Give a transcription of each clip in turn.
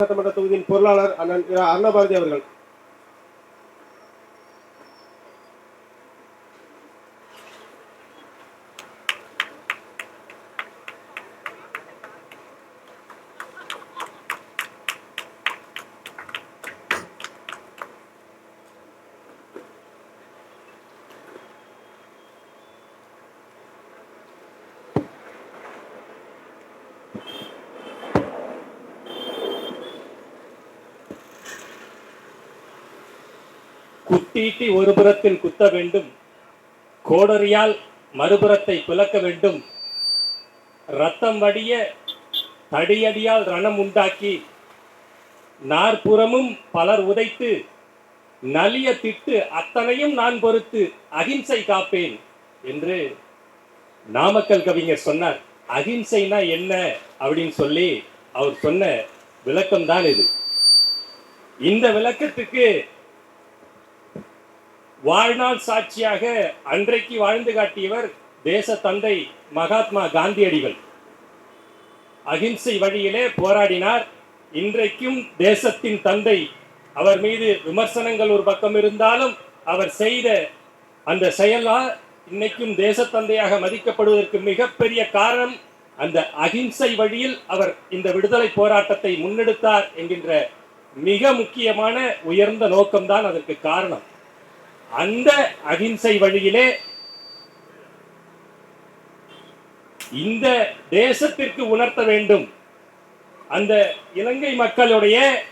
சட்டமன்ற தொகுதியின் பொருளாளர் அண்ணன் இரா அருணபாரதி அவர்கள். தீட்டி ஒரு புறத்தில் குத்த வேண்டும். கோடரியால் மறுபுறத்தை பிளக்க வேண்டும். ரத்தம் வடிய தடியடியால் ரணம் உண்டாக்கி நாற்புறமும் பலர் உதைத்து நலிய திட்டு அத்தனையும் நான் பொறுத்து அகிம்சை காப்பேன் என்று நாமக்கல் கவிஞர் சொன்னார். அகிம்சைனா என்ன அப்படின்னு சொல்லி அவர் சொன்ன விளக்கம் தான் இது. இந்த விளக்கத்துக்கு வாழ்நாள் சாட்சியாக அன்றைக்கு வாழ்ந்து காட்டியவர் தேச தந்தை மகாத்மா காந்தியடிகள். அகிம்சை வழியிலே போராடினார். இன்றைக்கும் தேசத்தின் தந்தை அவர் மீது விமர்சனங்கள் ஒரு பக்கம் இருந்தாலும் அவர் செய்த அந்த செயலால் இன்னைக்கும் தேச தந்தையாக மதிக்கப்படுவதற்கு மிகப்பெரிய காரணம் அந்த அகிம்சை வழியில் அவர் இந்த விடுதலை போராட்டத்தை முன்னெடுத்தார் என்கின்ற மிக முக்கியமான உயர்ந்த நோக்கம்தான் அதற்கு காரணம். அந்த அகிம்சை வழியிலே இந்த தேசத்திற்கு உணர்த்த வேண்டும். அந்த இலங்கை மக்களுடைய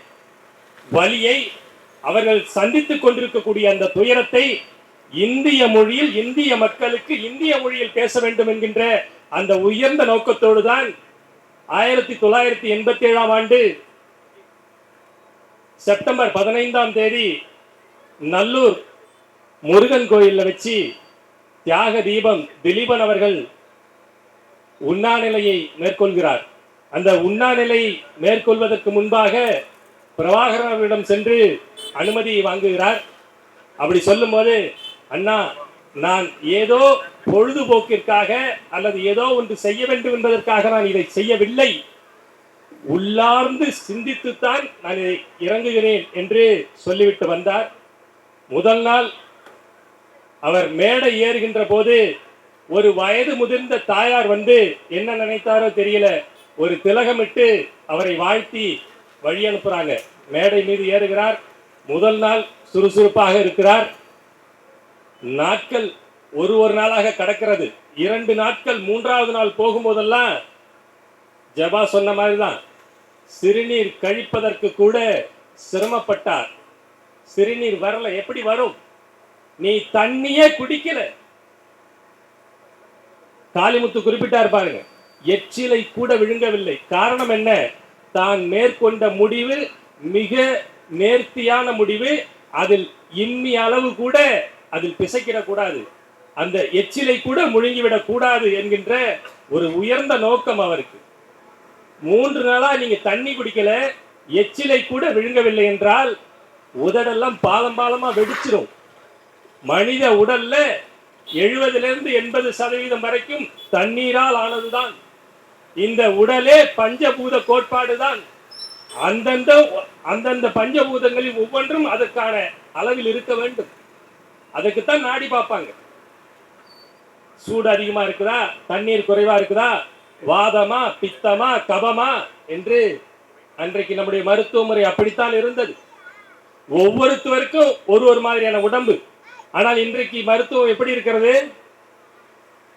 வழியை அவர்கள் சந்தித்துக் கொண்டிருக்கக்கூடிய அந்த துயரத்தை இந்திய மொழியில் இந்திய மக்களுக்கு இந்திய மொழியில் பேச வேண்டும் என்கின்ற அந்த உயர்ந்த நோக்கத்தோடு தான் ஆயிரத்தி தொள்ளாயிரத்தி எண்பத்தி ஏழாம் ஆண்டு செப்டம்பர் பதினைந்தாம் தேதி நல்லூர் முருகன் கோயிலில் வச்சு தியாக தீபம் திலீபன் அவர்கள் உண்ணாநிலையை மேற்கொள்கிறார். அந்த உண்ணாநிலை மேற்கொள்வதற்கு முன்பாக பிரபாகரனிடம் சென்று அனுமதி வாங்குகிறார். அப்படி சொல்லும்போது அண்ணா நான் ஏதோ பொழுதுபோக்கிற்காக அல்லது ஏதோ ஒன்று செய்ய வேண்டும் என்பதற்காக நான் இதை செய்யவில்லை. உள்ளார்ந்து சிந்தித்துத்தான் நான் இதை இறங்குகிறேன் என்று சொல்லிவிட்டு வந்தார். முதல் நாள் அவர் மேடை ஏறுகின்ற போது ஒரு வயது முதிர்ந்த தாயார் வந்து என்ன நினைத்தாரோ தெரியல. ஒரு திலகமிட்டு அவரை வாழ்த்தி வழி அனுப்புறாங்க. மேடை மீது ஏறுகிறார். முதல் நாள் சுறுசுறுப்பாக இருக்கிறார். நாட்கள் ஒரு ஒரு நாளாக கடக்கிறது. இரண்டு நாட்கள் மூன்றாவது நாள் போகும்போதெல்லாம் ஜபா சொன்ன மாதிரி தான் சிறுநீர் கழிப்பதற்கு கூட சிரமப்பட்டார். சிறுநீர் வரல. எப்படி வரும்? நீ தண்ணியே குடிக்கல. காளிமுத்து குறிப்பிட்டார் பாருங்க எச்சிலை கூட விழுங்கவில்லை. காரணம் என்ன? தான் மேற்கொண்ட முடிவு மிக நேர்த்தியான முடிவு. அதில் இம்மி அளவு கூட அதில் பிசைக்கிடக்கூடாது அந்த எச்சிலை கூட முழுங்கிவிடக் கூடாது என்கின்ற ஒரு உயர்ந்த நோக்கம் அவருக்கு. மூன்று நாளா நீங்க தண்ணி குடிக்கல எச்சிலை கூட விழுங்கவில்லை என்றால் உதடெல்லாம் பாலம் பாலமா வெடிச்சிரும். மனித உடல்ல எழுபதுலேருந்து எண்பது சதவீதம் வரைக்கும் தண்ணீரால் ஆனதுதான். இந்த உடலே பஞ்சபூத கோட்பாடு தான் அந்தந்த அந்தந்த பஞ்சபூதங்களில் ஒவ்வொன்றும் அதற்கான அளவில் இருக்க வேண்டும். அதுக்குத்தான் நாடி பார்ப்பாங்க. சூடு அதிகமா இருக்குதா? தண்ணீர் குறைவா இருக்குதா? வாதமா? பித்தமா? கபமா? என்று அன்றைக்கு நம்முடைய மருத்துவ முறை அப்படித்தான் இருந்தது. ஒவ்வொருத்தருக்கும் ஒரு ஒரு மாதிரியான உடம்பு. ஆனால் இன்றைக்கு மருத்துவம் எப்படி இருக்கிறது?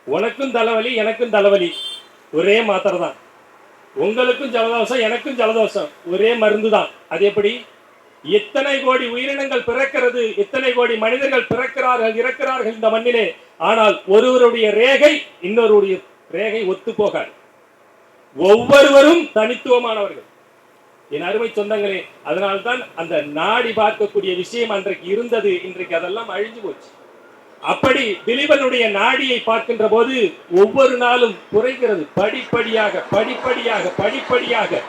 உனக்கும் தலைவலி எனக்கும் தலைவலி. ஒரே மாத்திரை தான் உங்களுக்கும் ஜலதோஷம் எனக்கும் ஜலதோஷம். ஒரே மருந்து தான் அது எப்படி? எத்தனை கோடி உயிரினங்கள் பிறக்கிறது எத்தனை கோடி மனிதர்கள் பிறக்கிறார்கள் இறக்கிறார்கள் இந்த மண்ணிலே. ஆனால் ஒருவருடைய ரேகை இன்னொருடைய ரேகை ஒத்து போகாது. ஒவ்வொருவரும் தனித்துவமானவர்கள். என் அருமை சொந்தங்களே அதனால்தான் அந்த நாடி பார்க்கக்கூடிய விஷயம் அன்றைக்கு இருந்தது. இன்றைக்கு அதெல்லாம் அழிஞ்சு போச்சு. அப்படி திலீபனுடைய நாடியை பார்க்கின்ற போது ஒவ்வொரு நாளும் குறைகிறது. படிப்படியாக படிப்படியாக படிப்படியாக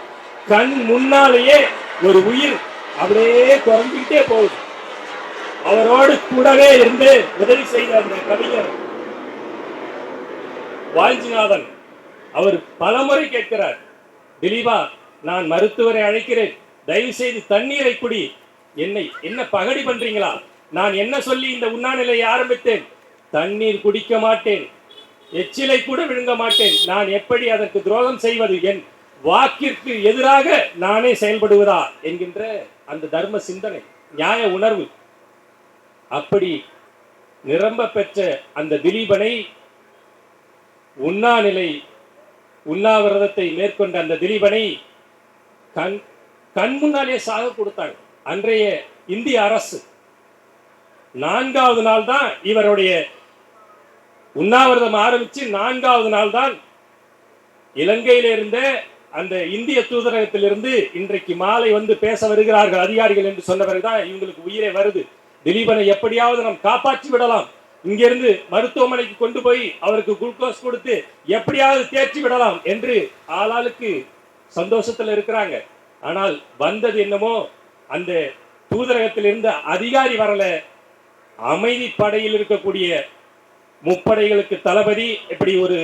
கண் முன்னாலேயே ஒரு உயிர் அப்படியே குறைஞ்சிக்கிட்டே போகுது. அவரோடு கூடவே இருந்து உதவி செய்த அந்த கவிஞர் வாஞ்சிநாதன் அவர் பலமுறை கேட்கிறார் திலீபா நான் மருத்துவரை அழைக்கிறேன். தயவு செய்து தண்ணீரை குடி. என்னை என்ன பகடி பண்றீங்களா? நான் என்ன சொல்லி இந்த உண்ணாநிலையை ஆரம்பித்தேன்? தண்ணீர் குடிக்க மாட்டேன். எச்சிலை கூட விழுங்க மாட்டேன். நான் எப்படி அதற்கு துரோகம் செய்வது? என் வாக்கிற்கு எதிராக நானே செயல்படுவதா? என்கின்ற அந்த தர்ம சிந்தனை நியாய உணர்வு. அப்படி நிரம்ப பெற்ற அந்த திலீபனை உண்ணாநிலை உண்ணாவிரதத்தை மேற்கொண்ட அந்த திலீபனை கண் கண் முன்னாலே சாக கொடுத்தாங்க. அன்றைய இந்திய அரசு நான்காவது நாள் தான் இவருடைய உண்ணாவிரதம் ஆரம்பிச்சு நான்காவது நாள் தான் இலங்கையில இருந்த அந்த இந்திய தூதரகத்திலிருந்து இன்றைக்கு மாலை வந்து பேச வருகிறார்கள் அதிகாரிகள் என்று சொன்ன பிறகுதான் இவங்களுக்கு உயிரே வருது. திலீபனை எப்படியாவது நாம் காப்பாற்றி விடலாம். இங்கிருந்து மருத்துவமனைக்கு கொண்டு போய் அவருக்கு குளுக்கோஸ் கொடுத்து எப்படியாவது தேர்ச்சி விடலாம் என்று ஆளாளுக்கு சந்தோஷத்தில் இருக்கிறாங்க. ஆனால் வந்தது என்னமோ அந்த தூதரகத்தில் இருந்த அதிகாரி வரல. அமைதி படையில் இருக்கக்கூடிய முப்படைகளுக்கு தளபதி இப்படி ஒரு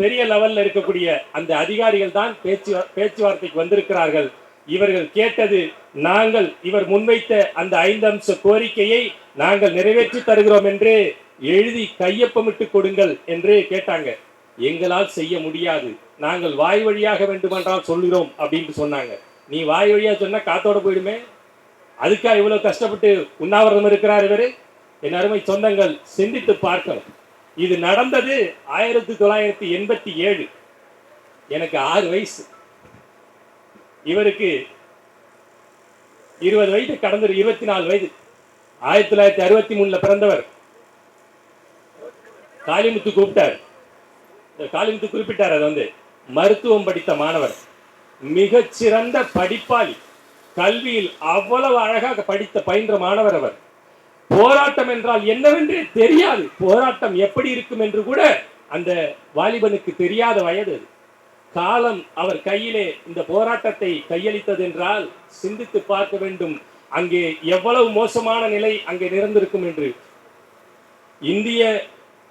பெரிய லெவல்ல இருக்கக்கூடிய அந்த அதிகாரிகள் தான் பேச்சு பேச்சுவார்த்தைக்கு வந்திருக்கிறார்கள். இவர்கள் கேட்டது நாங்கள் இவர் முன்வைத்த அந்த ஐந்து அம்ச கோரிக்கையை நாங்கள் நிறைவேற்றி தருகிறோம் என்று எழுதி கையொப்பமிட்டு கொடுங்கள் என்று கேட்டாங்க. எங்களால் செய்ய முடியாது. நாங்கள் வாய் வழியாக வேண்டுமென்றால் சொல்கிறோம் அப்படின்னு சொன்னாங்க. நீ வாய் வழியா சொன்னால் காத்தோட போயிடுமே. அதுக்கா இவ்வளோ கஷ்டப்பட்டு உண்ணாவிரதம் இருக்கிறார் இவர்? என் அருமை சொந்தங்கள் சிந்தித்து பார்க்கணும். இது நடந்தது ஆயிரத்தி தொள்ளாயிரத்தி எண்பத்தி ஏழு. எனக்கு ஆறு வயசு. இவருக்கு இருபது வயது கடந்த இருபத்தி நாலு வயது. ஆயிரத்தி தொள்ளாயிரத்தி அறுபத்தி மூணுல பிறந்தவர். காளிமுத்து கூப்பிட்டார். இந்த குறிப்பிட்டார் அது வந்து மருத்துவம் படித்த மாணவர். மிகச்சிறந்த படிப்பாளி. கல்வியில் அவ்வளவு அழகாக படித்த பயின்ற மாணவர் அவர். போராட்டம் என்றால் என்னவென்றே தெரியாது. போராட்டம் எப்படி இருக்கும் என்று கூட அந்த வாலிபனுக்கு தெரியாத வயது அது. காலம் அவர் கையிலே இந்த போராட்டத்தை கையளித்தது என்றால் சிந்தித்து பார்க்க வேண்டும். அங்கே எவ்வளவு மோசமான நிலை அங்கே நிறந்திருக்கும் என்று. இந்திய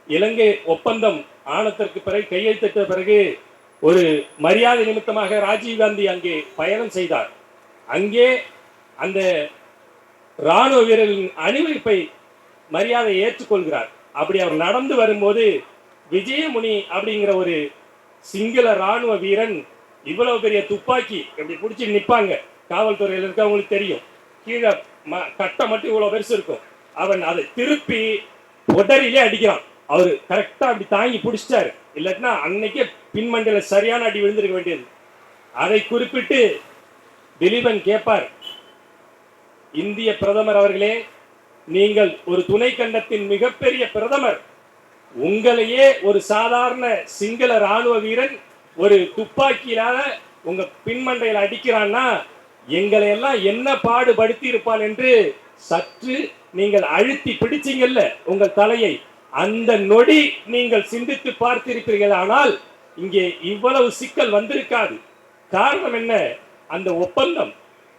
இலங்கை ஒப்பந்தம் ஆனத்திற்கு பிறகு கையெழுத்திட்ட பிறகு ஒரு மரியாதை நிமித்தமாக ராஜீவ்காந்தி அங்கே பயணம் செய்தார். அங்கே அந்த ராணுவ வீரர்களின் அணிவகுப்பை மரியாதை ஏற்றுக்கொள்கிறார். அப்படி அவர் நடந்து வரும்போது விஜயமுனி அப்படிங்கிற ஒரு சிங்கள ராணுவ வீரன் இவ்வளவு பெரிய துப்பாக்கி இப்படி பிடிச்சி நிற்பாங்க காவல்துறையில் இருக்கவங்களுக்கு தெரியும். கீழே ம- கட்டை மட்டும் இவ்வளோ பெருசு இருக்கும். அவன் அதை திருப்பி உடரிலே அடிக்கிறான். அவர் கரெக்டா அப்படி தாங்கி பிடிச்சிட்டாரு. இல்லாட்டினா அன்னைக்கே பின்மண்டையில சரியான அடி விழுந்திருக்க வேண்டியது. அதை குறிப்பிட்டு திலீபன் கேட்பார் இந்திய பிரதமர் அவர்களே நீங்கள் ஒரு துணை கண்டத்தின் மிகப்பெரிய பிரதமர். உங்களையே ஒரு சாதாரண சிங்கள ராணுவ வீரன் ஒரு துப்பாக்கியால உங்க பின்மண்டையில் அடிக்கிறான்னா எங்களை எல்லாம் என்ன பாடுபடுத்தி இருப்பான் என்று சற்று நீங்கள் அழுத்தி பிடிச்சிங்கல்ல உங்கள் தலையை. அந்த நொடி நீங்கள் சிந்தித்து பார்த்திருப்பீர்கள் ஆனால் இங்கே இவ்வளவு சிக்கல் வந்திருக்காது. காரணம் என்ன? அந்த ஒப்பந்தம்.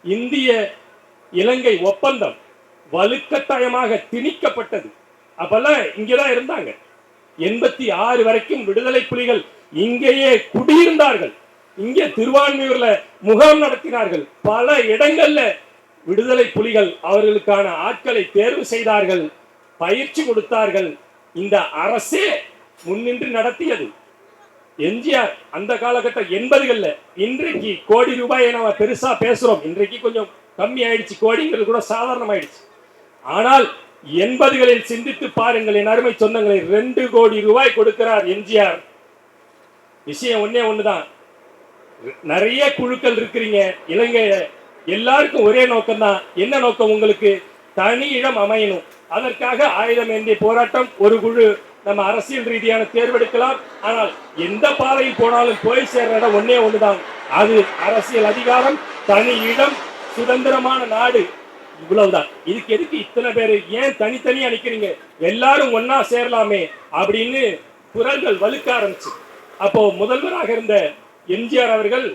இந்திய இலங்கை ஒப்பந்தம் வலுக்கட்டாயமாக திணிக்கப்பட்டது. அப்பெல்லாம் இங்கேதான் இருந்தாங்க. எண்பத்தி ஆறு வரைக்கும் விடுதலை புலிகள் இங்கேயே குடியிருந்தார்கள். இங்கே திருவான்மையூர்ல முகாம் நடத்தினார்கள். பல இடங்கள்ல விடுதலை புலிகள் அவர்களுக்கான ஆட்களை தேர்வு செய்தார்கள். பயிற்சி கொடுத்தார்கள். இந்த அரசே முன்னின்று நடத்தியது. எம்ஜிஆர் அந்த காலகட்டம் எண்பதுகள்ல இன்றைக்கு கோடி ரூபாயை நம்ம பெருசா பேசுறோம். இன்றைக்கு கொஞ்சம் கம்மி ஆயிடுச்சு. கோடிங்கிறது கூட சாதாரணமாயிடுச்சு. ஆனால் எண்பதுகளில் சிந்தித்து பாருங்கள் என் அருமை சொந்தங்களை ரெண்டு கோடி ரூபாய் கொடுக்கிறார் எம்ஜிஆர். விஷயம் ஒன்னே ஒண்ணுதான். நிறைய குழுக்கள் இருக்கிறீங்க. இலங்கையில எல்லாருக்கும் ஒரே நோக்கம் தான் என்ன நோக்கம் உங்களுக்கு? தனி இடம் அமையணும். அதற்காக ஆயுதம் ஏந்திய போராட்டம் ஒரு குழு நம்ம அரசியல் ரீதியான தேர்வெடுக்கலாம் ஆனால் எந்த பாதையில் போனாலும் போய் சேர்ற இடம் ஒன்னே ஒண்ணுதான். அது அரசியல் அதிகாரம் தனி இடம் சுதந்திரமான நாடு. இவ்வளவுதான். இதுக்கு எதுக்கு இத்தனை பேர் ஏன் தனித்தனியா நிக்கிறீங்க? எல்லாரும் ஒன்னா சேரலாமே அப்படின்னு குரல்கள் வலுக்க ஆரம்பிச்சு. அப்போ முதல்வராக இருந்த எம்ஜிஆர் அவர்கள்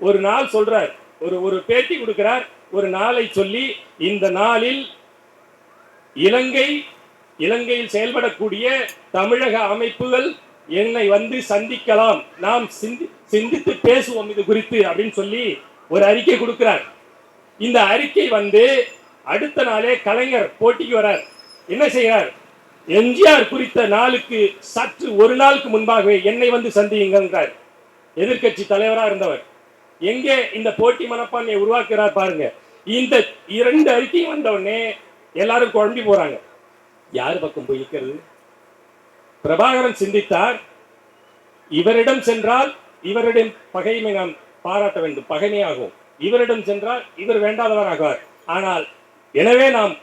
ஒரு நாள் சொல்றார். ஒரு ஒரு பேட்டி கொடுக்கிறார். ஒரு நாளை சொல்லி இந்த நாளில் இலங்கை இலங்கையில் செயல்படக்கூடிய தமிழக அமைப்புகள் என்னை வந்து சந்திக்கலாம். நாம் சிந்தி சிந்தித்து பேசுவோம் இது குறித்து அப்படின்னு சொல்லி ஒரு அறிக்கை கொடுக்கிறார். இந்த அறிக்கை வந்து அடுத்த நாளே கலைஞர் போட்டிக்கு வரார். என்ன செய்கிறார்? எம்ஜிஆர் குறித்த நாளுக்கு சற்று ஒரு நாளுக்கு முன்பாகவே என்னை வந்து சந்தியுங்கிறார் எதிர்க்கட்சி தலைவரா இருந்தவர். எங்கே இந்த போட்டி மனப்பான்மையை உருவாக்குறார் பாருங்க. இந்த இரண்டு அறிக்கையும் வந்த உடனே எல்லாரும் குழம்பி போறாங்க. யார் பக்கம் போய் நிற்கிறது பிரபாகரன் சிந்தித்தார். இவரிடம் சென்றால் இவரிடம் பகைமை நாம் பாராட்ட வேண்டும். பகைமையாகும். இவரிடம் சென்றால் இவர் வேண்டாதவராகுவார். ஆனால் எனவே நாம்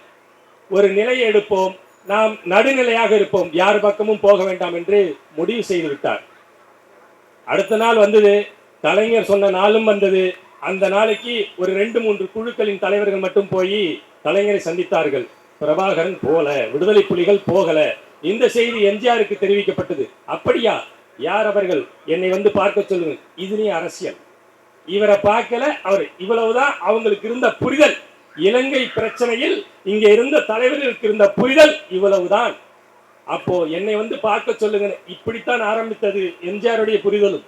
ஒரு நிலையை எடுப்போம். நாம் நடுநிலையாக இருப்போம். யார் பக்கமும் போக வேண்டாம் என்று முடிவு செய்து விட்டார். அடுத்த நாள் வந்தது. கலைஞர் சொன்ன நாளும் வந்தது. அந்த நாளைக்கு ஒரு ரெண்டு மூன்று குழுக்களின் தலைவர்கள் மட்டும் போய் கலைஞரை சந்தித்தார்கள். பிரபாகரன் போல விடுதலை புலிகள் போகல. இந்த செய்தி எம்ஜிஆருக்கு தெரிவிக்கப்பட்டது. அப்படியா? யார் அவர்கள்? என்னை வந்து பார்க்க சொல்லுங்க இதுலயும் அரசியல். இவரை பார்க்கல அவர் இவ்வளவுதான் அவங்களுக்கு இருந்த புரிதல். இலங்கை பிரச்சனையில் இங்க இருந்த தலைவர்களுக்கு இருந்த புரிதல் இவ்வளவுதான். அப்போ என்னை வந்து பார்க்க சொல்லுங்க இப்படித்தான் ஆரம்பித்தது எம்ஜிஆருடைய புரிதலும்.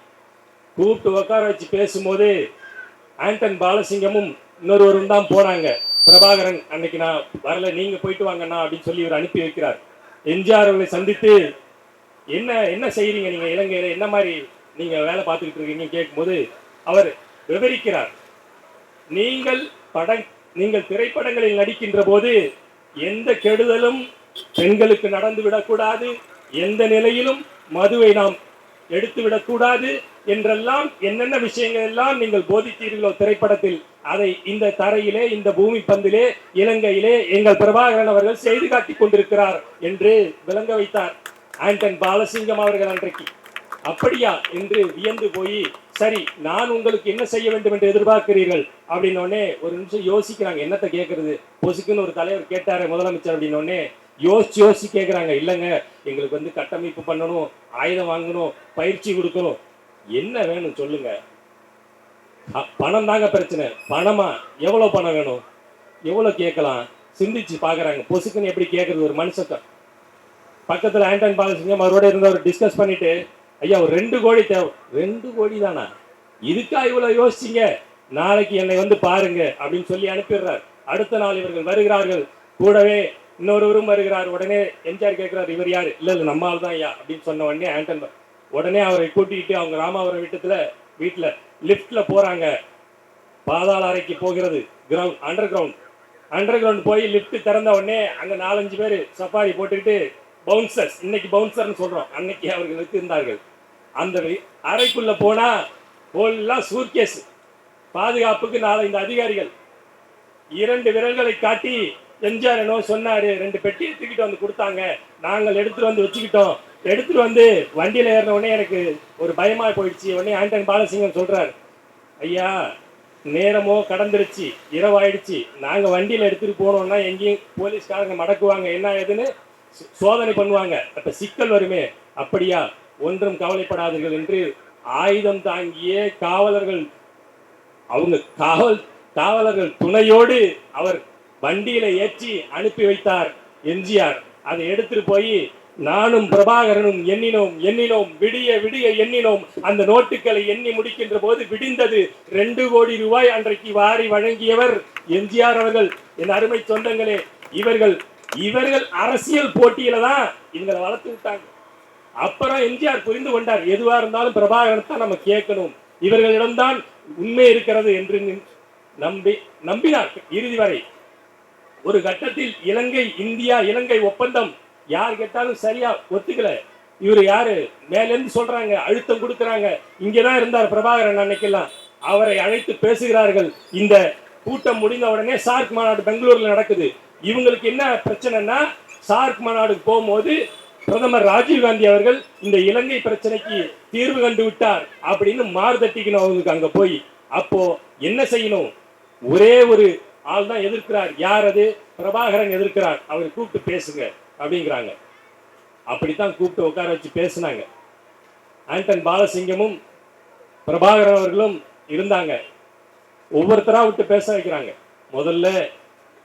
கூப்பிட்டு உட்கார வச்சு பேசும்போது ஆண்டன் பாலசிங்கமும் இன்னொருவரும் தான் போனாங்க. பிரபாகரன் அன்னைக்கு நான் வரல நீங்க போயிட்டு வாங்கண்ணா அப்படின்னு சொல்லி இவர் அனுப்பி வைக்கிறார். எம்ஜிஆர் அவர்களை சந்தித்து என்ன என்ன செய்யறீங்க நீங்க இலங்கையில? என்ன மாதிரி நீங்க வேலை பார்த்துக்கிட்டு இருக்கீங்கன்னு கேட்கும்போது அவர் விவரிக்கிறார். நீங்கள் பட நீங்கள் திரைப்படங்களில் நடிக்கின்ற போது எந்த கெடுதலும் பெண்களுக்கு நடந்து விடக்கூடாது எந்த நிலையிலும் மதுவை நாம் எடுத்து விடக்கூடாது என்றெல்லாம் என்னென்ன விஷயங்கள் எல்லாம் நீங்கள் போதித்தீர்களோ திரைப்படத்தில் அதை இந்த தரையிலே இந்த பூமி பந்திலே இலங்கையிலே எங்கள் பிரபாகரன் அவர்கள் செய்து காட்டிக் கொண்டிருக்கிறார் என்று விளங்க வைத்தார். ஆண்டன் பாலசிங்கம் அவர்கள் அன்றைக்கு. அப்படியா? என்று வியந்து போய் சரி நான் உங்களுக்கு என்ன செய்ய வேண்டும் என்று எதிர்பார்க்கிறீர்கள்? அப்படின்னோடனே ஒரு நிமிஷம் யோசிக்கிறாங்க. என்னத்தை கேட்கறது பொசுக்குன்னு ஒரு தலைவர் கேட்டாரு முதலமைச்சர் அப்படின்னோடனே யோசிச்சு யோசிச்சு கேட்குறாங்க இல்லைங்க எங்களுக்கு வந்து கட்டமைப்பு பண்ணணும் ஆயுதம் வாங்கணும் பயிற்சி கொடுக்கணும். என்ன வேணும் சொல்லுங்க. பணம் தாங்க பிரச்சனை. பணமா? எவ்வளோ பணம் வேணும்? எவ்வளோ கேட்கலாம்? சிந்திச்சு பார்க்குறாங்க பொசுக்குன்னு எப்படி கேட்குறது ஒரு மனுஷத்தை. பக்கத்தில் ஆண்டன் பாலசிங்க மறுபடியும் இருந்தவர் டிஸ்கஸ் பண்ணிட்டு ஐயா ஒரு ரெண்டு கோடி தேவை. ரெண்டு கோடி தானா? இதுக்கா இவ்வளோ யோசிச்சிங்க. நாளைக்கு என்னை வந்து பாருங்க அப்படின்னு சொல்லி அனுப்பிடுறார். அடுத்த நாள் இவர்கள் வருகிறார்கள். கூடவே இன்னொருவரும் வருகிறார். உடனே எம்ஜிஆர் கேட்கிறார் இவர் யார்? இல்ல இல்ல நம்ம ஆள் தான் ஐயா அப்படின்னு சொன்ன உடனே ஆண்டன் உடனே அவரை கூட்டிட்டு அவங்க ராமாவரம் வீட்டத்துல வீட்டுல லிஃப்ட்ல போறாங்க. பாதாள அறைக்கு போகிறது ground under ground under ground போய் லிஃப்ட் திறந்த உடனே அங்க நாலஞ்சு பேர் சஃபாரி போட்டுக்கிட்டு பவுன்சர்ஸ் இன்னைக்கு பவுன்சர்னு சொல்றோம். அன்னைக்கு அவர்கள் இருந்தார்கள் அந்த அறைக்குள்ள போனா எல்லாம் சூர்கேஸ் பாதுகாப்புக்கு நாலஞ்சு அதிகாரிகள். இரண்டு விரல்களை காட்டி எம்ஜிஆர் என்னோ சொன்னாரு ரெண்டு பெட்டியை தூக்கிட்டு வந்து கொடுத்தாங்க. நாங்கள் எடுத்துட்டு வந்து வச்சுக்கிட்டோம். எடுத்துட்டு வந்து வண்டியில ஏறின உடனே எனக்கு ஒரு பயமா போயிடுச்சு. உடனே ஆண்டன் பாலசிங்கம் சொல்றாரு ஐயா நேரமோ கடந்துருச்சு இரவாயிடுச்சு. நாங்க வண்டியில எடுத்துட்டு போனோம்னா எங்கேயும் போலீஸ்காரங்க மடக்குவாங்க. என்ன ஏதுன்னு சோதனை பண்ணுவாங்க. அப்ப சிக்கல் வருமே. அப்படியா ஒன்றும் கவலைப்படாதீர்கள் என்று ஆயுதம் தாங்கிய காவலர்கள் அவங்க காவல் காவலர்கள் துணையோடு அவர் வண்டியில ஏற்றி அனுப்பி வைத்தார் எம்ஜிஆர். அதை எடுத்துட்டு போய் நானும் பிரபாகரனும் எண்ணினோம் எண்ணினோம் விடிய விடிய எண்ணினோம். அந்த நோட்டுகளை எண்ணி முடிக்கின்ற போது விடிந்தது ரெண்டு கோடி ரூபாய் அன்றைக்கு வாரி வழங்கியவர் எம்ஜிஆர் அவர்கள். என் அருமை சொந்தங்களே இவர்கள் இவர்கள் அரசியல் போட்டியில தான் இவங்களை வளர்த்து விட்டாங்க. அப்புறம் எம்ஜிஆர் புரிந்து கொண்டார் எதுவா இருந்தாலும் பிரபாகரன் தான் நம்ம கேட்கணும். இவர்களிடம்தான் உண்மை இருக்கிறது என்று நம்பி நம்பினார். இறுதி வரை ஒரு கட்டத்தில் இலங்கை இந்தியா இலங்கை ஒப்பந்தம். யார் கேட்டாலும் சரியா ஒத்துக்கல. இவர் யாரு? மேலேருந்து சொல்றாங்க அழுத்தம் கொடுக்கறாங்க. இங்கதான் இருந்தார் பிரபாகரன் அன்னைக்கெல்லாம். அவரை அழைத்து பேசுகிறார்கள். இந்த கூட்டம் முடிந்த உடனே சார்க் மாநாடு பெங்களூர்ல நடக்குது. இவங்களுக்கு என்ன பிரச்சனைனா சார்க் மாநாடுக்கு போகும்போது பிரதமர் ராஜீவ் காந்தி அவர்கள் இந்த இலங்கை பிரச்சனைக்கு தீர்வு கண்டு விட்டார் அப்படின்னு மார்தட்டிக்கணும் அவங்களுக்கு அங்க போய். அப்போ என்ன செய்யணும்? ஒரே ஒரு ஆள் தான் எதிர்க்கிறார். யார் அது? பிரபாகரன் எதிர்க்கிறார். அவர் கூப்பிட்டு பேசுங்க அப்படிங்கிறாங்க. அப்படித்தான் கூப்பிட்டு உட்கார வச்சு பேசுனாங்க. ஆண்டன் பாலசிங்கமும் பிரபாகரன் அவர்களும் இருந்தாங்க. ஒவ்வொருத்தரா விட்டு பேச வைக்கிறாங்க. முதல்ல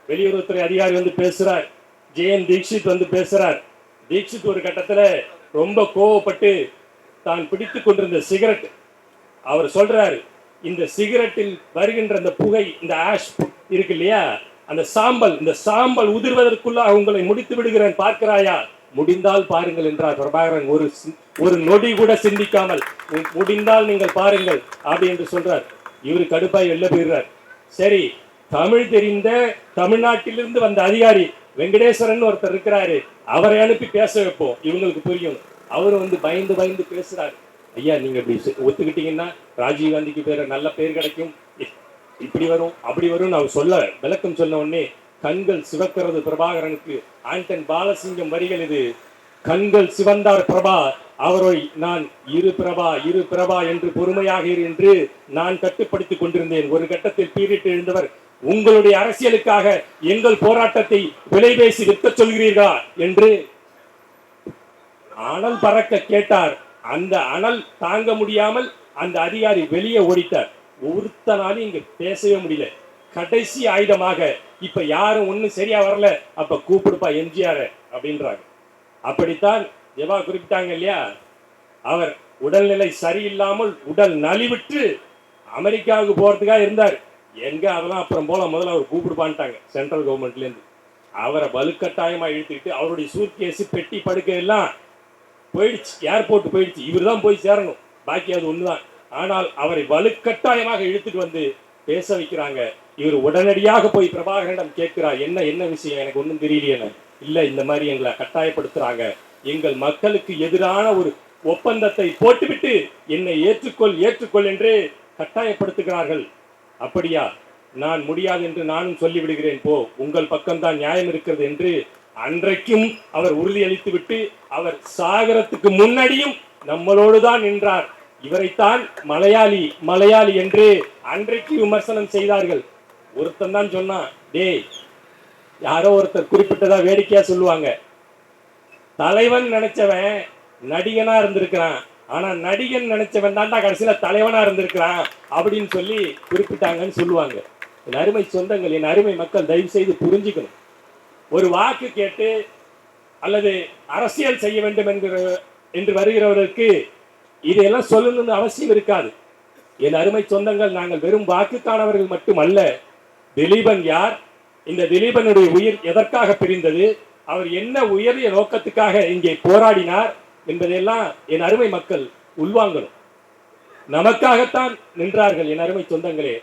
வெளியுறவுத்துறை அதிகாரி வந்து பேசுறார். ஜெயன் தீக்ஷித் வந்து பேசுறார். தீக்ஷித் ஒரு கட்டத்தில் ரொம்ப கோவப்பட்டு தான் பிடித்து கொண்டிருந்த சிகரெட் அவர் சொல்றாரு. இந்த சிகரெட்டில் வருகின்ற இந்த புகை இந்த ஆஷ் இருக்கு இல்லையா? அந்த சாம்பல் இந்த சாம்பல் உதிர்வதற்குள்ளாக உங்களை முடித்து விடுகிறேன் பார்க்கிறாயா? முடிந்தால் பாருங்கள் என்றார் பிரபாகரன். ஒரு ஒரு நொடி கூட சிந்திக்காமல் முடிந்தால் நீங்கள் பாருங்கள் அப்படி என்று சொல்றார். இவரு கடுப்பாய் வெளில போயிடுறார். சரி தமிழ் தெரிந்த தமிழ்நாட்டிலிருந்து வந்த அதிகாரி வெங்கடேஸ்வரன் ஒருத்தர் இருக்கிறாரு. அவரை அனுப்பி பேச வைப்போம். இவங்களுக்கு புரியும். அவர் வந்து பயந்து பயந்து பேசுறாரு. ஐயா நீங்க இப்படி ஒத்துக்கிட்டீங்கன்னா ராஜீவ் காந்திக்கு நல்ல பேர் கிடைக்கும். இப்படி வரும் அப்படி வரும் அவர் சொல்ல விளக்கம் சொன்ன உடனே கண்கள் சிவக்கிறது பிரபாகரனுக்கு ஆண்டன் பாலசிங்கம் வரிகள் இது. கண்கள் சிவந்தார் பிரபா அவரை நான் இரு பிரபா இரு பிரபா என்று பொறுமையாக இரு என்று நான் கட்டுப்படுத்திக் கொண்டிருந்தேன். ஒரு கட்டத்தில் பீரிட்டு எழுந்தவர் உங்களுடைய அரசியலுக்காக எங்கள் போராட்டத்தை விலை பேசி விற்க சொல்கிறீர்களா? என்று அனல் பறக்க கேட்டார். அந்த அனல் தாங்க முடியாமல் அந்த அதிகாரி வெளியே ஓடிட்டார். ஒருத்தனாலும் இங்க பேசவே முடியல. கடைசி ஆயுதமாக இப்ப யாரும் ஒண்ணும் சரியா வரல அப்ப கூப்பிடுப்பா எம்ஜிஆர் அப்படின்றாங்க. அப்படித்தான் எவா குறிப்பிட்டாங்க இல்லையா? அவர் உடல்நிலை சரியில்லாமல் உடல் நலிவிட்டு அமெரிக்காவுக்கு போறதுக்காக இருந்தார். எங்க அதெல்லாம் அப்புறம் போல முதல்ல அவர் கூப்பிடுப்பான்ட்டாங்க சென்ட்ரல் கவர்மெண்ட்ல இருந்து. அவரை வலுக்கட்டாயமா இழுத்துக்கிட்டு அவருடைய சூட்கேஸு பெட்டி படுக்கை எல்லாம் போயிடுச்சு. ஏர்போர்ட் போயிடுச்சு. இவர் தான் போய் சேரணும். பாக்கி அது ஒண்ணுதான். ஆனால் அவரை வலுக்கட்டாயமாக இழுத்துட்டு வந்து பேச வைக்கிறாங்க. இவர் உடனடியாக போய் பிரபாகரனிடம் கேட்கிறார் என்ன என்ன விஷயம்? எனக்கு ஒன்றும் தெரியலையே இல்லை இந்த மாதிரி எங்களை கட்டாயப்படுத்துறாங்க. எங்கள் மக்களுக்கு எதிரான ஒரு ஒப்பந்தத்தை போட்டுவிட்டு என்னை ஏற்றுக்கொள் ஏற்றுக்கொள் என்று கட்டாயப்படுத்துகிறார்கள். அப்படியா? நான் முடியாது என்று நானும் சொல்லிவிடுகிறேன். போ. உங்கள் பக்கம்தான் நியாயம் இருக்கிறது என்று அன்றைக்கும் அவர் உறுதியளித்து விட்டு அவர் சாகரத்துக்கு முன்னாடியும் நம்மளோடு தான் நின்றார். இவரைத்தான் மலையாளி மலையாளி என்று அன்றைக்கு விமர்சனம் செய்தார்கள். ஒருத்தன் தான் சொன்னான் டேய் யாரோ ஒருத்தர் குறிப்பிட்டதா வேடிக்கையா சொல்லுவாங்க. தலைவன் நினைச்சவன் நடிகனா இருந்திருக்கிறான். ஆனா நடிகன் நினைச்சவன் தான்டா கடைசியில தலைவனா இருந்திருக்கிறான் அப்படின்னு சொல்லி குறிப்பிட்டாங்கன்னு சொல்லுவாங்க. என் அருமை சொந்தங்கள் என் அருமை மக்கள் தயவு செய்து புரிஞ்சுக்கணும். ஒரு வாக்கு கேட்டு அல்லது அரசியல் செய்ய வேண்டும் என்கிற என்று வருகிறவர்களுக்கு இதையெல்லாம் சொல்லணும்னு அவசியம் இருக்காது. என் அருமை சொந்தங்கள் நாங்கள் வெறும் வாக்குக்கானவர்கள் மட்டுமல்ல திலீபன் யார்? இந்த திலீபனுடைய உயிர் எதற்காக பிரிந்தது? அவர் என்ன உயரிய நோக்கத்துக்காக இங்கே போராடினார் என்பதையெல்லாம் என் அருமை மக்கள் உள்வாங்கணும். நமக்காகத்தான் நின்றார்கள் என் அருமை சொந்தங்களே.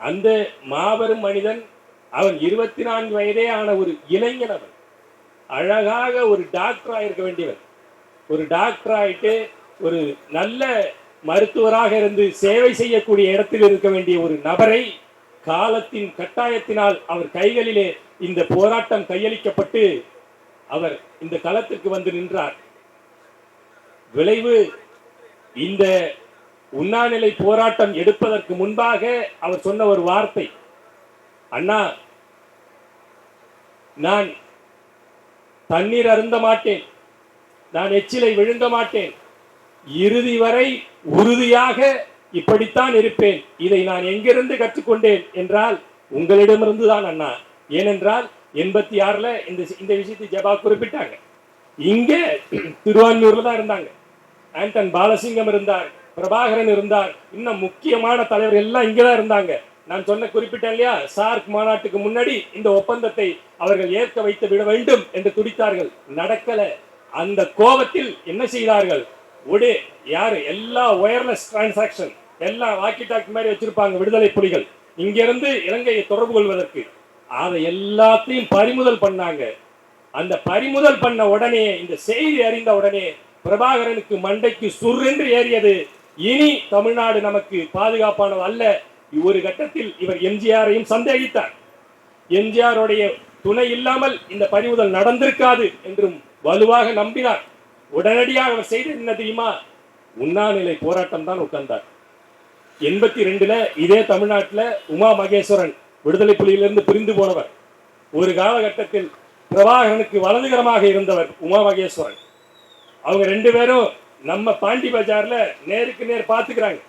அந்த மாபெரும் மனிதன் அவன் இருபத்தி நான்கு வயதே ஆன ஒரு இளைஞன் அவன் அழகாக ஒரு டாக்டரா இருக்க வேண்டியவன். ஒரு டாக்டர் ஆயிட்டு ஒரு நல்ல மருத்துவராக இருந்து சேவை செய்யக்கூடிய இடத்தில் இருக்க வேண்டிய ஒரு நபரை காலத்தின் கட்டாயத்தினால் அவர் கைகளிலே இந்த போராட்டம் கையளிக்கப்பட்டு அவர் இந்த களத்திற்கு வந்து நின்றார். விளைவு இந்த உண்ணாநிலை போராட்டம் எடுப்பதற்கு முன்பாக அவர் சொன்ன ஒரு வார்த்தை. அண்ணா நான் தண்ணீர் அருந்த மாட்டேன். நான் எச்சிலை விழுங்க மாட்டேன். இறுதி வரை உறுதியாக இப்படித்தான் இருப்பேன். இதை நான் எங்கிருந்து கற்றுக்கொண்டேன் என்றால் உங்களிடமிருந்து தான் அண்ணா. ஏனென்றால் எண்பத்தி ஆறுல இந்த இந்த விஷயத்தை ஜபா குறிப்பிட்டாங்க. இங்க திருவான்மியூர்ல தான் இருந்தாங்க. ஆண்டன் பாலசிங்கம் இருந்தார் பிரபாகரன் இருந்தார் இன்னும் முக்கியமான தலைவர் எல்லாம் இங்கதான் இருந்தாங்க. நான் சொன்ன குறிப்பிட்டேன் இல்லையா? சார்க் மாநாட்டுக்கு முன்னாடி இந்த ஒப்பந்தத்தை அவர்கள் ஏற்க வைத்து விட வேண்டும் என்று துடித்தார்கள். நடக்கல. அந்த கோபத்தில் என்ன செய்தார்கள்? ஒடு யாரு? எல்லா ஒயர்லெஸ் டிரான்சாக்ஷன் எல்லா வாக்கி டாக்கி மாதிரி வச்சிருப்பாங்க விடுதலை புலிகள். இங்கிருந்து இலங்கையை தொடர்பு கொள்வதற்கு. அதை எல்லாத்தையும் பறிமுதல் பண்ணாங்க. அந்த பறிமுதல் பண்ண உடனே இந்த செய்தி அறிந்த உடனே பிரபாகரனுக்கு மண்டைக்கு சுர்ரென்று ஏறியது. இனி தமிழ்நாடு நமக்கு பாதுகாப்பானது அல்ல. ஒரு கட்டத்தில் இவர் எம்ஜிஆரையும் சந்தேகித்தார். எம்ஜிஆருடைய துணை இல்லாமல் இந்த பறிமுதல் நடந்திருக்காது என்றும் வலுவாக நம்பினார். உடனடியாக அவர் செய்தது என்ன தெரியுமா? உண்ணாநிலை போராட்டம் தான் உட்கார்ந்தார். எண்பத்தி ரெண்டுல இதே தமிழ்நாட்டுல உமா மகேஸ்வரன் விடுதலை புலியிலிருந்து பிரிந்து போனவர். ஒரு காலகட்டத்தில் பிரபாகரனுக்கு வலதுகரமாக இருந்தவர் உமா மகேஸ்வரன். அவங்க ரெண்டு பேரும் நம்ம பாண்டி பஜார்ல நேருக்கு நேர் பார்த்துக்கிறாங்க.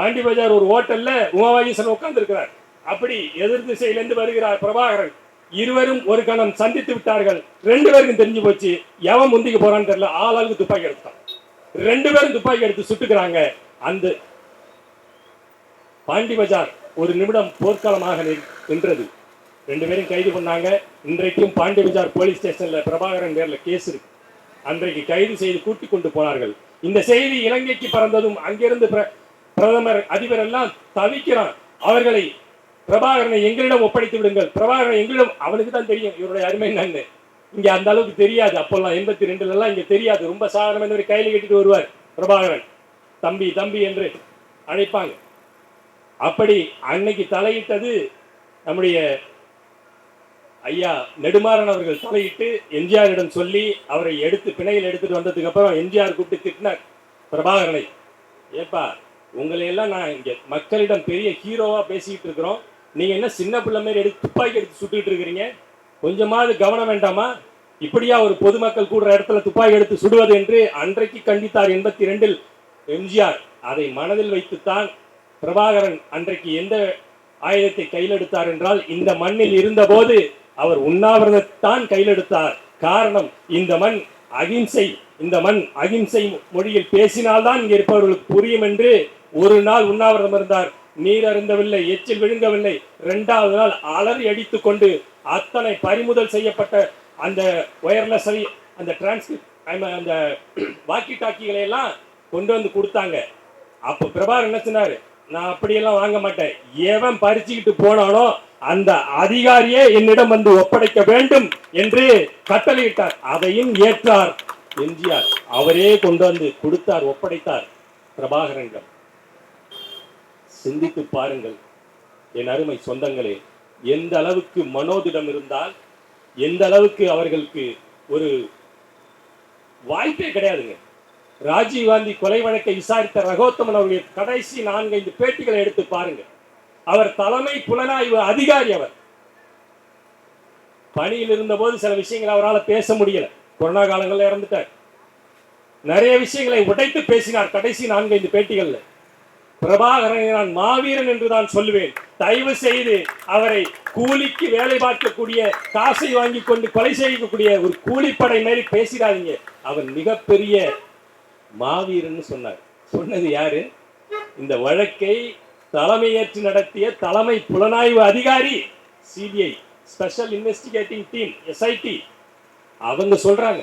பாண்டி பஜார் ஒரு ஹோட்டல்ல உமாவாகீசன் மகேஸ்வரன் உட்கார்ந்து இருக்கிறார் அப்படி எதிர் திசையிலிருந்து வருகிறார் பிரபாகரன். இருவரும் ஒரு கணம் சந்தித்து விட்டார்கள். ரெண்டு பேருக்கும் தெரிஞ்சு போச்சு எவன் முந்திக்கு போறான்னு தெரியல ஆளாளுக்கு துப்பாக்கி எடுத்தான் ரெண்டு பேரும் துப்பாக்கி எடுத்து சுட்டுக்கிறாங்க. அந்த பாண்டி பஜார் ஒரு நிமிடம் போர்க்காலமாக நின்- நின்றது. ரெண்டு பேரும் கைது பண்ணாங்க. இன்றைக்கும் பாண்டி பஜார் போலீஸ் ஸ்டேஷன்ல பிரபாகரன் பேர்ல கேஸ் இருக்கு. அன்றைக்கு கைது செய்து கூட்டிக் கொண்டு போனார்கள். இந்த செய்தி இலங்கைக்கு பறந்ததும் அங்கிருந்து பிரதமர் அதிபர் எல்லாம் தவிக்கிறான் அவர்களை பிரபாகரனை எங்களிடம் ஒப்படைத்து விடுங்கள். பிரபாகரனை எங்களிடம் அவனுக்கு தான் தெரியும். இவருடைய அருமை என்னன்னு. இங்க அந்த அளவுக்கு தெரியாது. அப்போல்லாம் எண்பத்தி ரெண்டுல எல்லாம் இங்க தெரியாது. ரொம்ப சாதாரண என்று மாதிரி கையில கட்டிட்டு வருவார் பிரபாகரன். தம்பி தம்பி என்று அழைப்பாங்க. அப்படி அன்னைக்கு தலையிட்டது நம்முடைய ஐயா நெடுமாறன் அவர்கள் தலையிட்டு எம்ஜிஆரிடம் சொல்லி அவரை எடுத்து பிணையில் எடுத்துட்டு வந்ததுக்கு அப்புறம் எம்ஜிஆர் கூப்பிட்டு திட்டினார் பிரபாகரனை. ஏப்பா உங்களை எல்லாம் நான் இங்கே மக்களிடம் பெரிய ஹீரோவா பேசிக்கிட்டு இருக்கிறோம். நீங்க என்ன சின்ன பிள்ளை மாதிரி எடுத்து துப்பாக்கி எடுத்து சுட்டுக்கிட்டு இருக்கிறீங்க? கொஞ்சமாவது கவனம் வேண்டாமா? இப்படியா ஒரு பொதுமக்கள் கூடுற இடத்துல துப்பாக்கி எடுத்து சுடுவது என்று அன்றைக்கு கண்டித்தார் எண்பத்தி ரெண்டில் எம்ஜிஆர். அதை மனதில் வைத்துத்தான் பிரபாகரன் அன்றைக்கு எந்த ஆயுதத்தை கையில் எடுத்தார் என்றால் இந்த மண்ணில் இருந்தபோது அவர் உண்ணாவிரதத்தான் கையில் எடுத்தார். காரணம் இந்த மண் அகிம்சை இந்த மண் அகிம்சை மொழியில் பேசினால்தான் இங்கே இருப்பவர்களுக்கு புரியும் என்று ஒரு நாள் உண்ணாவிரதம் இருந்தார். நீர் அருந்தவில்லை எச்சில் விழுங்கவில்லை. இரண்டாவது நாள் அலறி அடித்து கொண்டு அத்தனை பறிமுதல் செய்யப்பட்ட அந்த ஒயர்லெஸ் அந்த டிரான்ஸ்கிரிப்ட் அந்த வாக்கி டாக்கிகளை எல்லாம் கொண்டு வந்து கொடுத்தாங்க. அப்போ பிரபார் என்ன சொன்னார்? நான் அப்படியெல்லாம் வாங்க மாட்டேன். எவன் பறிச்சுக்கிட்டு போனானோ அந்த அதிகாரியே என்னிடம் வந்து ஒப்படைக்க வேண்டும் என்று கட்டளையிட்டார். அதையும் ஏற்றார். எம்ஜிஆர் அவரே கொண்டு வந்து கொடுத்தார் ஒப்படைத்தார். பிரபாகரனிடம் சிந்தித்து பாருங்கள். என் அருமை சொந்தங்களே எந்த அளவுக்கு மனோதிடம் இருந்தால் எந்த அளவுக்கு அவர்களுக்கு ஒரு வாய்ப்பே கிடையாதுங்க. ராஜீவ் காந்தி கொலை வழக்கை விசாரித்த ரகோத்தமன் அவருடைய கடைசி நான்கைந்து பேட்டிகளை எடுத்து பாருங்க அவர் தலைமை புலனாய்வு அதிகாரி அவர். பணியில் இருந்தபோது சில விஷயங்களை அவரால் பேச முடியல. கொரோனா காலங்களில் இறந்துட்டார். நிறைய விஷயங்களை உடைத்து பேசினார் கடைசி நான்கைந்து பேட்டிகள்ல. பிரபாகரனை நான் மாவீரன் என்று தான் சொல்லுவேன். தயவு செய்து அவரை கூலிக்கு வேலை பார்க்கக்கூடிய காசை வாங்கி கொண்டு கொலை செய்யக்கூடிய ஒரு கூலிப்படை மாதிரி பேசிடாதீங்க. அவர் மிகப்பெரிய மாவீரன் சொன்னார். சொன்னது யாரு? இந்த வழக்கை தலைமையேற்று நடத்திய தலைமை புலனாய்வு அதிகாரி CBI special investigating team SIT அவங்க சொல்றாங்க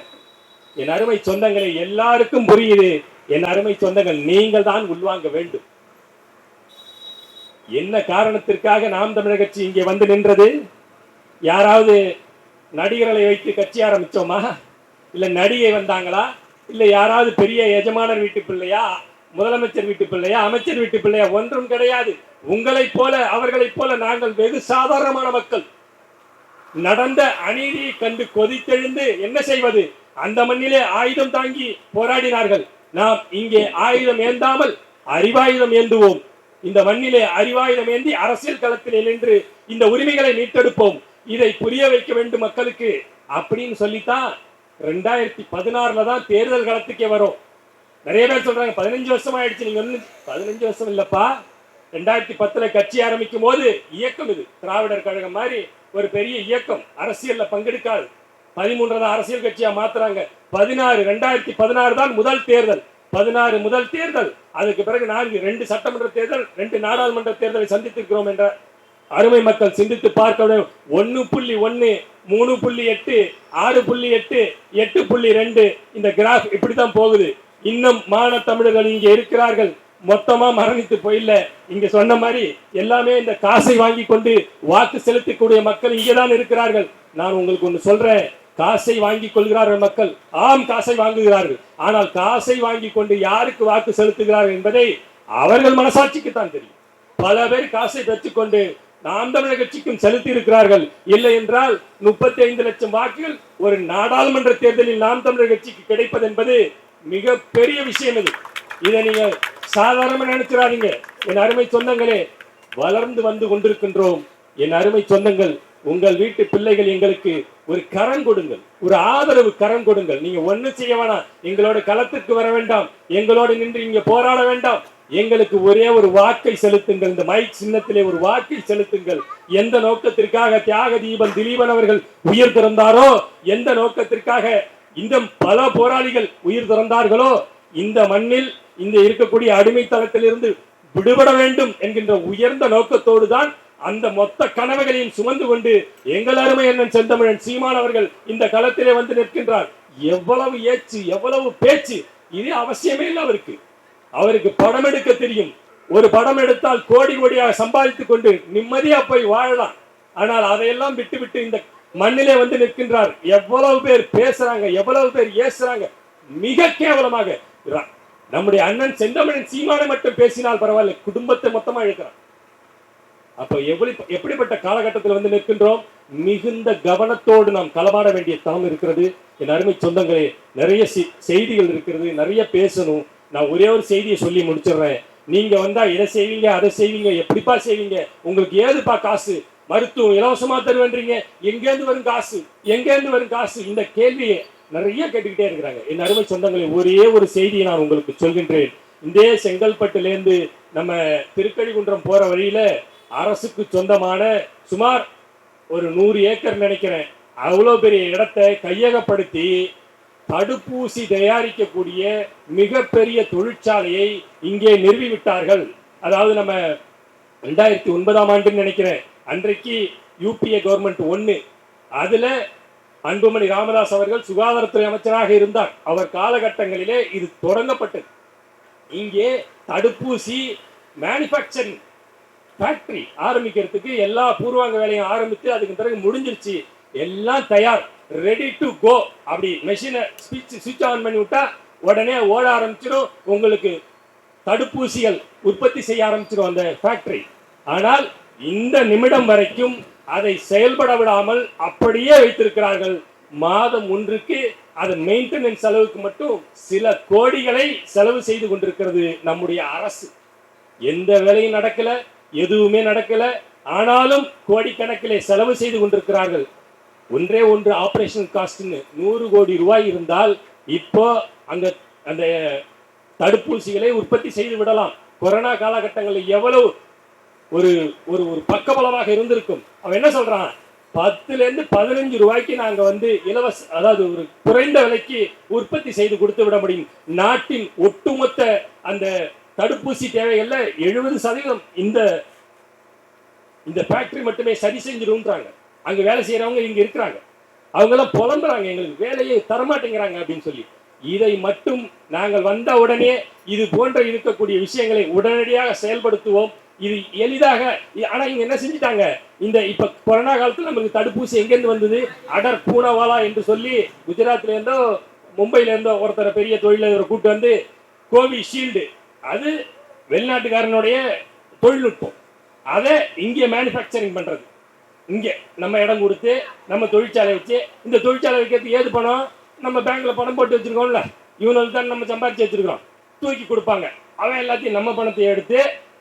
என் அருமை சொந்தங்களை எல்லாருக்கும் புரியுது. என் அருமை சொந்தங்கள் நீங்கள் தான் உள்வாங்க வேண்டும். என்ன காரணத்திற்காக நாம் தமிழர் கட்சி இங்கே வந்து நின்றது? யாராவது நடிகர்களை வைத்து கட்சி ஆரம்பிச்சோமா? இல்ல நடிகை வந்தாங்களா? இல்ல யாராவது பெரிய எஜமானர் வீட்டு பிள்ளையா முதலமைச்சர் வீட்டு பிள்ளையா அமைச்சர் வீட்டு பிள்ளையா ஒன்றும் கிடையாது. உங்களைப் போல அவர்களைப் போல நாங்கள் வெகு சாதாரணமான மக்கள். நடந்த அநீதியை கண்டு கொதித்தெழுந்து என்ன செய்வது? அந்த மண்ணிலே ஆயுதம் தாங்கி போராடினார்கள். நாம் இங்கே ஆயுதம் ஏந்தாமல் அறிவாயுதம் ஏந்துவோம். இந்த மண்ணிலே அறிவாயுதம் ஏந்தி அரசியல் களத்தில் நின்று இந்த உரிமைகளை மீட்டெடுப்போம். இதை புரிய வைக்க வேண்டும் மக்களுக்கு. அப்படின்னு சொல்லித்தான் ரெண்டாயிரத்தி பதினாறுல தான் தேர்தல் களத்துக்கே வரும். நிறைய பேர் சொல்றாங்க பதினஞ்சு வருஷம் ஆயிடுச்சு நீங்க பதினஞ்சு வருஷம் இல்லப்பா. ரெண்டாயிரத்தி பத்துல கட்சி ஆரம்பிக்கும் போது இயக்கம் இது. திராவிடர் கழகம் மாதிரி ஒரு பெரிய இயக்கம். அரசியல்ல பங்கெடுக்காது. பதிமூன்றாவது அரசியல் கட்சியா மாத்துறாங்க. பதினாறு ரெண்டாயிரத்தி பதினாறு தான் முதல் தேர்தல். பதினாறு முதல் தேர்தல். அதுக்கு பிறகு நான்கு ரெண்டு சட்டமன்ற தேர்தல் ரெண்டு நாடாளுமன்ற தேர்தலை சந்தித்திருக்கிறோம் என்ற அருமை மக்கள் சிந்தித்து பார்க்க ஒன்று ஒன்னு புள்ளி ஒன்னு மூணு புள்ளி எட்டு ஆறு புள்ளி எட்டு எட்டு புள்ளி ரெண்டு இந்த கிராஃப் இப்படித்தான் போகுது. இன்னும் மான தமிழர்கள் இங்கே இருக்கிறார்கள். மொத்தமா மரணித்து போயில்ல. இங்க சொன்ன மாதிரி எல்லாமே இந்த காசை வாங்கி கொண்டு வாக்கு செலுத்தக்கூடிய மக்கள் இங்கேதான் இருக்கிறார்கள். நான் உங்களுக்கு ஒன்று சொல்றேன். காசை வாங்கி கொள்கிறார்கள் மக்கள். ஆம் காசை வாங்குகிறார்கள். ஆனால் காசை வாங்கி கொண்டு யாருக்கு வாக்கு செலுத்துகிறார்கள் என்பதை அவர்கள் மனசாட்சிக்கு தான் தெரியும். பல பேர் காசை பெற்றுக்கொண்டு நாம் தமிழர் கட்சிக்கும் செலுத்தி இருக்கிறார்கள் இல்லை என்றால் முப்பத்தி ஐந்து லட்சம் வாக்குகள் ஒரு நாடாளுமன்ற தேர்தலில் நாம் தமிழர் கட்சிக்கு கிடைப்பது என்பது மிக பெரிய விஷயம் இது. இதை நீங்க சாதாரணமா நினைச்சிடாதீங்க. என் அருமை சொந்தங்களே வளர்ந்து வந்து கொண்டிருக்கின்றோம். என் அருமை சொந்தங்கள் உங்கள் வீட்டு பிள்ளைகள் எங்களுக்கு ஒரு கரம் கொடுங்கள். ஒரு ஆதரவு கரம் கொடுங்கள். நீங்க ஒண்ணு செய்ய வேணாம். எங்களோட களத்துக்கு வர வேண்டாம். எங்களோடு நின்று இங்க போராட வேண்டாம். எங்களுக்கு ஒரே ஒரு வாக்கை செலுத்துங்கள். இந்த மைக் சின்னத்திலே ஒரு வாக்கை செலுத்துங்கள். எந்த நோக்கத்திற்காக தியாக தீபன் திலீபன் அவர்கள் உயிர் திறந்தாரோ எந்த நோக்கத்திற்காக இந்த பல போராளிகள் உயிர் திறந்தார்களோ இந்த மண்ணில் இந்த இருக்கக்கூடிய அடிமைத்தனத்திலிருந்து விடுபட வேண்டும் என்கின்ற உயர்ந்த நோக்கத்தோடு தான் அந்த மொத்த கனவுகளையும் சுமந்து கொண்டு எங்கள் அருமை என்ன செந்தமிழன் சீமான் அவர்கள் இந்த களத்திலே வந்து நிற்கின்றார். எவ்வளவு ஏச்சு எவ்வளவு பேச்சு இது அவசியமே இல்லை அவருக்கு. அவருக்கு படம் எடுக்க தெரியும். ஒரு படம் எடுத்தால் கோடி கோடியாக சம்பாதித்துக் கொண்டு நிம்மதியா போய் வாழலாம். ஆனால் அதையெல்லாம் விட்டு விட்டு இந்த மண்ணிலே வந்து நிற்கின்றார். எவ்வளவு பேர் பேசுறாங்க எவ்வளவு பேர் ஏசுறாங்க. மிக கேவலமாக. நம்முடைய அண்ணன் செந்தமிழன் சீமானை மட்டும் பேசினால் பரவாயில்ல குடும்பத்தை மொத்தமா இழுக்கிறான். அப்ப எப்படி எப்படிப்பட்ட காலகட்டத்தில் வந்து நிற்கின்றோம்? மிகுந்த கவனத்தோடு நாம் களமாட வேண்டிய தளம் இருக்கிறது. என் அருமை சொந்தங்களே நிறைய செ- செய்திகள் இருக்கிறது நிறைய பேசணும். நான் ஒரே ஒரு செய்தியை சொல்லி முடிச்சிடுறேன். நீங்க வந்தா இதை செய்வீங்க அதை செய்வீங்க எப்படிப்பா செய்வீங்க? உங்களுக்கு ஏதுப்பா காசு? மருத்துவம் இலவசமா தருவேன்றீங்க. எங்கேருந்து வரும் காசு? எங்கேருந்து வரும் காசு? இந்த கேள்வியை நிறைய கேட்டுக்கிட்டே இருக்கிறாங்க. என் அருமை சொந்தங்களில் ஒரே ஒரு செய்தியை நான் உங்களுக்கு சொல்கின்றேன். இதே செங்கல்பட்டுலேருந்து நம்ம திருக்கழிகுன்றம் போற வழியில அரசுக்கு சொந்தமான சுமார் ஒரு நூறு ஏக்கர் நினைக்கிறேன். அவ்வளோ பெரிய இடத்தை கையகப்படுத்தி தடுப்பூசி தயாரிக்கக்கூடிய மிகப்பெரிய தொழிற்சாலையை இங்கே நிறுவிவிட்டார்கள். அதாவது நம்ம ரெண்டாயிரத்தி ஒன்பதாம் ஆண்டுன்னு நினைக்கிறேன். அன்றைக்கு யூபிஏ கவர்மெண்ட் ஒன்று அதில் அன்புமணி ராமதாஸ் அவர்கள் சுகாதாரத்துறை அமைச்சராக இருந்தார். அவர் காலகட்டங்களிலே இது தொடங்கப்பட்டது. இங்கே தடுப்பூசி மேனுஃபேக்சரிங் ஃபேக்டரி ஆரம்பிக்கிறதுக்கு எல்லா பூர்வாங்க வேலையும் ஆரம்பித்து அதுக்கு பிறகு முடிஞ்சிருச்சு. எல்லாம் தயார். ரெடி டு கோ அப்படி மெஷினை ஸ்விட்ச் சுவிட்ச் ஆன் பண்ணி விட்டா உடனே ஓட ஆரம்பிச்சிடும் உங்களுக்கு தடுப்பூசிகள் உற்பத்தி செய்ய ஆரம்பிச்சிடும் அந்த ஃபேக்டரி ஆனால் இந்த நிமிடம் வரைக்கும் அதை செயல்பட விடாமல் அப்படியே வைத்திருக்கிறார்கள். மாதம் ஒன்றுக்கு அது மெயின்டெனன்ஸ் செலவுக்கு மட்டும் சில கோடிகளை செலவு செய்து கொண்டிருக்கிறது நம்முடைய அரசு. எந்த வேலையும் நடக்கல எதுவுமே நடக்கல. ஆனாலும் கோடிக்கணக்கிலே செலவு செய்து கொண்டிருக்கிறார்கள். ஒன்றே ஒன்று ஆப்ரேஷன் காஸ்ட்னு நூறு கோடி ரூபாய் இருந்தால் இப்போ அந்த அந்த தடுப்பூசிகளை உற்பத்தி செய்து விடலாம். கொரோனா காலகட்டங்களில் எவ்வளவு ஒரு ஒரு ஒரு பக்கபலமாக இருந்திருக்கும். அவன் என்ன சொல்றான்? பத்துலேருந்து பதினஞ்சு ரூபாய்க்கு நாங்கள் வந்து இலவச அதாவது ஒரு குறைந்த விலைக்கு உற்பத்தி செய்து கொடுத்து விட முடியும். நாட்டின் ஒட்டுமொத்த அந்த தடுப்பூசி தேவைகளில் எழுபது சதவீதம் இந்த இந்த ஃபேக்டரி மட்டுமே சரி செஞ்சிரும்ன்றாங்க. அங்கே வேலை செய்கிறவங்க இங்கே இருக்கிறாங்க. அவங்களாம் புலம்புறாங்க எங்களுக்கு வேலையை தரமாட்டேங்கிறாங்க அப்படின்னு சொல்லி. இதை மட்டும் நாங்கள் வந்த உடனே இது போன்ற இருக்கக்கூடிய விஷயங்களை உடனடியாக செயல்படுத்துவோம். இது எளிதாக ஆனால் ஆனா இங்க என்ன செஞ்சுட்டாங்க? இந்த இப்ப கொரோனா காலத்துல நமக்கு தடுப்பூசி எங்கேருந்து வந்தது? அடர் பூனவாலா என்று சொல்லி குஜராத்ல இருந்தோ இருந்தோ ஒருத்தரை பெரிய தொழிலதிபர் கூட்டு வந்து கோவிஷீல்டு. அது வெளிநாட்டுக்காரனுடைய தொழில்நுட்பம். அதை இங்கே மேனுஃபேக்சரிங் பண்றது. இங்கே நம்ம இடம் கொடுத்து நம்ம தொழிற்சாலை வச்சு இந்த தொழிற்சாலை வைக்கிறதுக்கு ஏது பணம்? நம்ம பேங்க்கில் பணம் போட்டு வச்சுருக்கோம்ல. இவனுக்கு தான் நம்ம சம்பாரிச்சு வச்சுருக்கோம் தூக்கி கொடுப்பாங்க. அவன் எல்லாத்தையும் நம்ம பணத்தை எடுத்து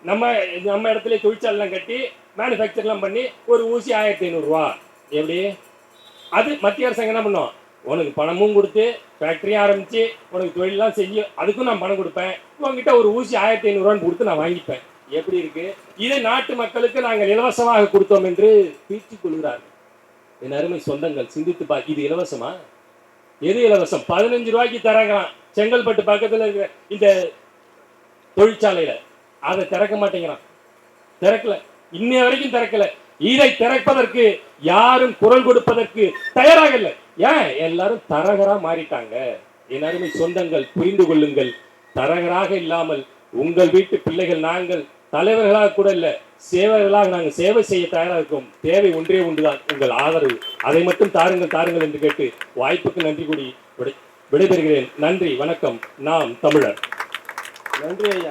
நம்ம நம்ம இடத்துல தொழிற்சாலைலாம் கட்டி மேனுஃபேக்சர்லாம் பண்ணி ஒரு ஊசி ஆயிரத்தி ஐநூறுரூவா எப்படி? அது மத்திய அரசாங்கம் என்ன பண்ணும்? உனக்கு பணமும் கொடுத்து ஃபேக்ட்ரியும் ஆரம்பித்து உனக்கு தொழிலெலாம் செய்யும் அதுக்கும் நான் பணம் கொடுப்பேன். உங்ககிட்ட ஒரு ஊசி ஆயிரத்தி ஐநூறுரூவான்னு கொடுத்து நான் வாங்கிப்பேன். எப்படி இருக்கு? இதை நாட்டு மக்களுக்கு நாங்கள் இலவசமாக கொடுத்தோம் என்று பீச்சு கொள்கிறார்கள். என் அருமை சொந்தங்கள் சிந்தித்து பா இது இலவசமா? எது இலவசம்? பதினஞ்சு ரூபாய்க்கு தராங்களாம் செங்கல்பட்டு பக்கத்துல இருக்கிற இந்த தொழிற்சாலையில. அதை திறக்க மாட்டேங்கிறான். திறக்கல. இன்னைய வரைக்கும் திறக்கல. இதை திறப்பதற்கு யாரும் குரல் கொடுப்பதற்கு தயாராக இல்லை. ஏன்? எல்லாரும் தரகரா மாறிட்டாங்க. என் அருமை சொந்தங்கள் புரிந்து கொள்ளுங்கள். தரகராக இல்லாமல் உங்கள் வீட்டு பிள்ளைகள் நாங்கள் தலைவர்களாக கூட இல்ல. சேவர்களாக நாங்கள் சேவை செய்ய தயாராக இருக்கோம். தேவை ஒன்றே ஒன்றுதான். உங்கள் ஆதரவு. அதை மட்டும் தாருங்கள் தாருங்கள் என்று கேட்டு வாய்ப்புக்கு நன்றி கூடி விடை- விடைபெறுகிறேன். நன்றி வணக்கம். நாம் தமிழர். நன்றி ஐயா.